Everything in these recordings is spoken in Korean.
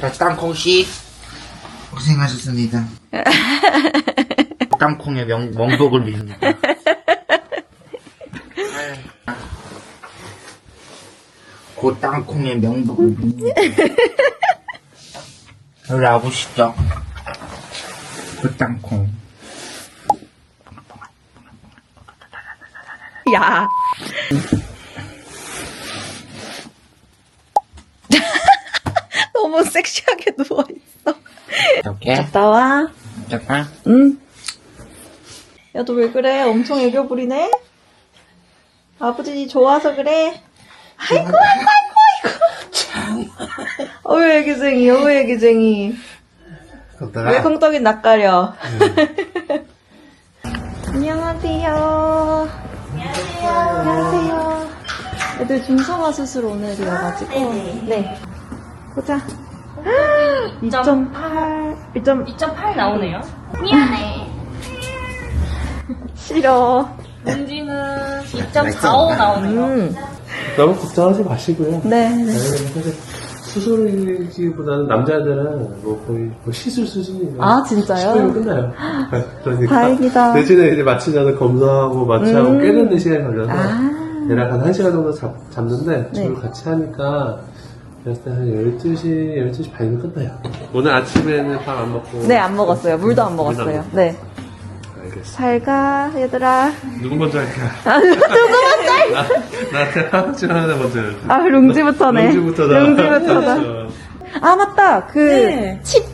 자, 땅콩씨. 고생하셨습니다. 땅콩의 명, 명복을 빕니다. 그 땅콩의 명복을 빕니다. 여기 와보시죠. 그 땅콩. 야. 너무 섹시하게 누워있어. 이렇게. 갔다 와. 잠깐. 응. 야, 너 왜 그래? 엄청 애교 부리네? 아버지 좋아서 그래? 아이고, 아이고, 아이고, 아이고. 어우, 애기쟁이, 어우, 애기쟁이. 왜 콩떡이 낯가려? 안녕하세요. 안녕하세요. 안녕하세요. 애들 중성화 수술 오늘이어가지고. 네. 보자. 2.8, 2.8. 2.8 나오네요. 싫어. 문지는 2.45 나오네요. 음. 너무 걱정하지 마시고요. 네, 네. 네, 사실 수술이기보다는 남자들은 뭐 거의 뭐 시술 수준이에요. 아, 진짜요? 10분이면 끝나요. 네, 그러니까 다행이다. 대신에 이제 마취자는 검사하고 마취하고 음. 깨는데 시간이 걸려서 아. 대략 한 1시간 정도 잡, 잡는데 네. 둘 같이 하니까 그래서 한 12시, 12시 반이면 끝나요. 오늘 아침에는 밥 안 먹고 네, 안 먹었어요. 물도 안 물도 안 먹었어요. 네. 알겠어. 잘 가, 얘들아. 누구 먼저 할까요? 아, 누구 먼저? 나, 나한테 하나씩 하나 먼저. 아, 룽지부터네. 룽지부터다. 룽지부터다. 그렇죠. 아, 맞다. 그, 네. 칩,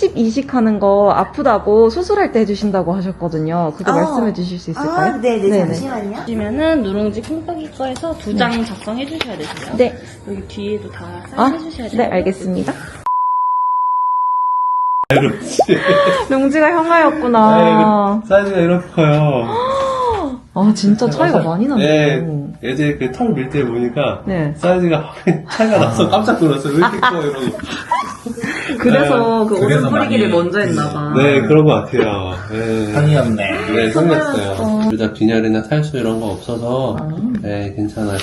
칩 이식하는 거 아프다고 수술할 때 해주신다고 하셨거든요. 그거 어. 말씀해 주실 수 있을까요? 아, 네네, 잠시만요. 보시면은 누룽지 콩떡이 거에서 두 장 작성해 주셔야 되세요. 네. 여기 뒤에도 다 아, 사인해 주셔야 돼요. 네, 알겠습니다. 룽지가 형아였구나. 네, 사이즈가 이렇게 커요. 아, 진짜 차이가 많이 나네요. 네, 예전에 그 털 밀 때 보니까 네. 사이즈가 확 차이가 나서 깜짝 놀랐어요. 왜 이렇게 커? 이러고. 그래서 그 그래서 옷을 뿌리기를 많이 먼저 했나봐. 네, 그런 것 같아요. 네. 형이 없네. 네, 성났어요. 둘 다 빈혈이나 탈수 이런 거 없어서, 네, 괜찮아요.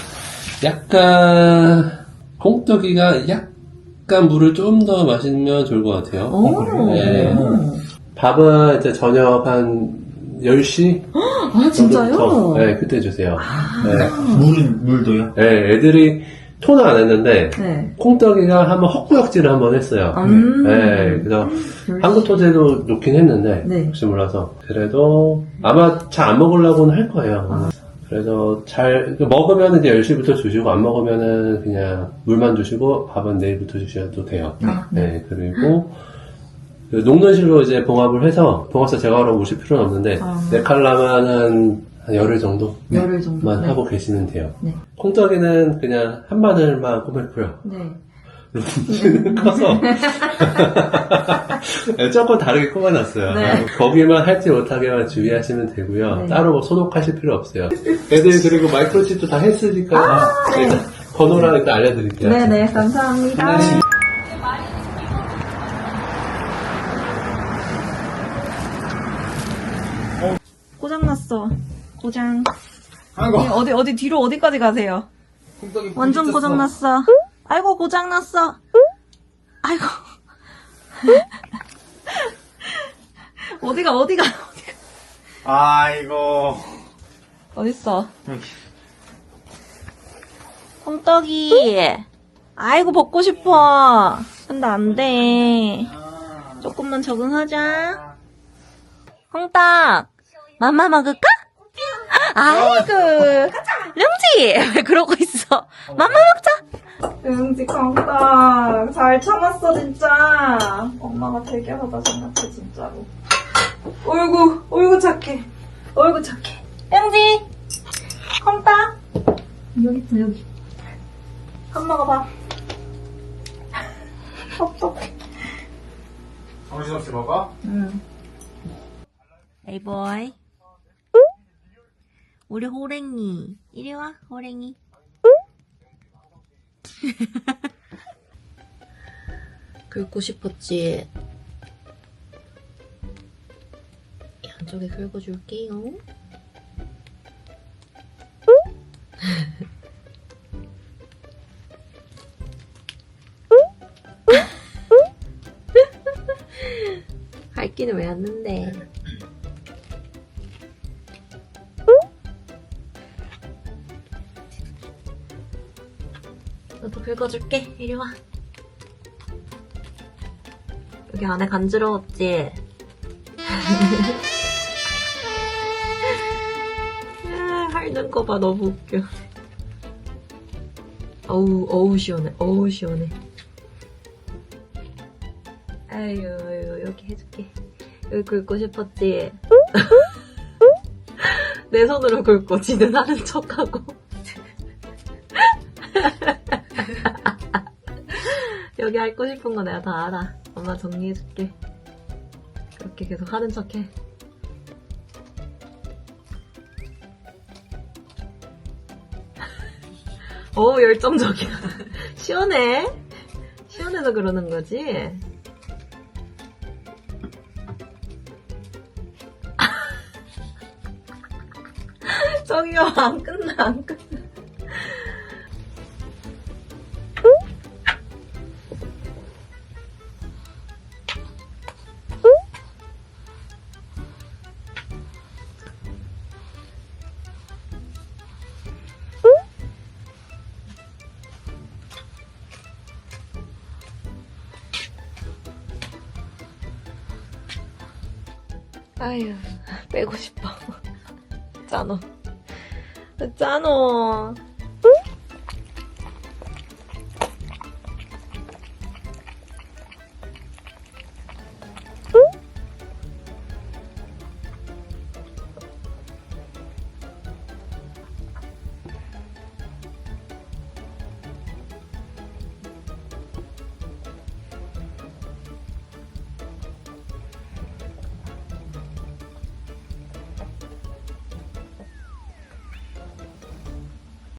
약간, 콩떡이가 약간 물을 좀 더 마시면 좋을 것 같아요. 오. 네. 밥은 이제 저녁 한 10시? 아, 진짜요? 네, 그때 주세요. 네. 물은, 물도요? 네, 애들이 토는 안 했는데, 네. 콩떡이가 한번 헛구역질을 한번 했어요. 음. 네, 그래서 한국 토제도 놓긴 했는데, 네. 혹시 몰라서. 그래도 아마 잘 안 먹으려고는 할 거예요. 그래서 잘, 먹으면 이제 10시부터 주시고, 안 먹으면은 그냥 물만 주시고, 밥은 내일부터 주셔도 돼요. 네, 그리고, 그 녹는실로 이제 봉합을 해서, 봉합사 제거하러 오실 필요는 없는데, 아. 네 칼라만 한, 한 열흘 정도? 열흘 정도만 하고 계시면 돼요. 네. 콩떡이는 그냥 한 마늘만 꼬매고요. 네. 커서 네, 조금 다르게 꼬매놨어요. 네. 거기만 할지 못하게만 주의하시면 되고요. 네. 따로 뭐 소독하실 필요 없어요. 애들 그리고 마이크로칩도 다 했으니까 일단 번호랑 일단 알려드릴게요. 아, 네네, 감사합니다. 고 장났어. 고장. 아이고. 네, 어디, 어디, 뒤로 어디까지 가세요? 콩떡이 완전 고장 났어. 아이고, 고장 났어. 아이고. 어디가, 어디가, 어디가. 아이고. 어딨어? 여기. 홈떡이. 아이고, 벗고 싶어. 근데 안 돼. 조금만 적응하자. 홍떡, 맘마 먹을까? 아이고, 룽지! 왜 그러고 있어? 맘마 먹자! 룽지 콩떡, 잘 참았어, 진짜. 엄마가 대견하다 생각해, 진짜로. 어이구, 어이구 착해. 어이구 착해. 룽지! 콩떡! 여기 있어, 여기. 한 먹어봐. 어떡해. 정신없이 먹어? 응. 에이 보이. 우리 호랭이. 이리 와 호랭이. 긁고 싶었지. 안쪽에 긁어줄게요. 갈 길은 왜 왔는데? 너도 긁어줄게. 이리 와. 여기 안에 간지러웠지? 아, 핥는 거 봐, 너무 웃겨. 어우, 어우, 시원해. 어우, 시원해. 아유, 아유, 여기 해줄게. 여기 긁고 싶었지? 내 손으로 긁고 지는 하는 척하고. 여기 핥고 싶은 거 내가 다 알아. 엄마 정리해줄게. 그렇게 계속 하는 척해. 어우, 열정적이야. 시원해? 시원해서 그러는 거지? 저기요, 안 끝나, 안 끝나. 아유, 빼고 싶어. 짠어. 짠어.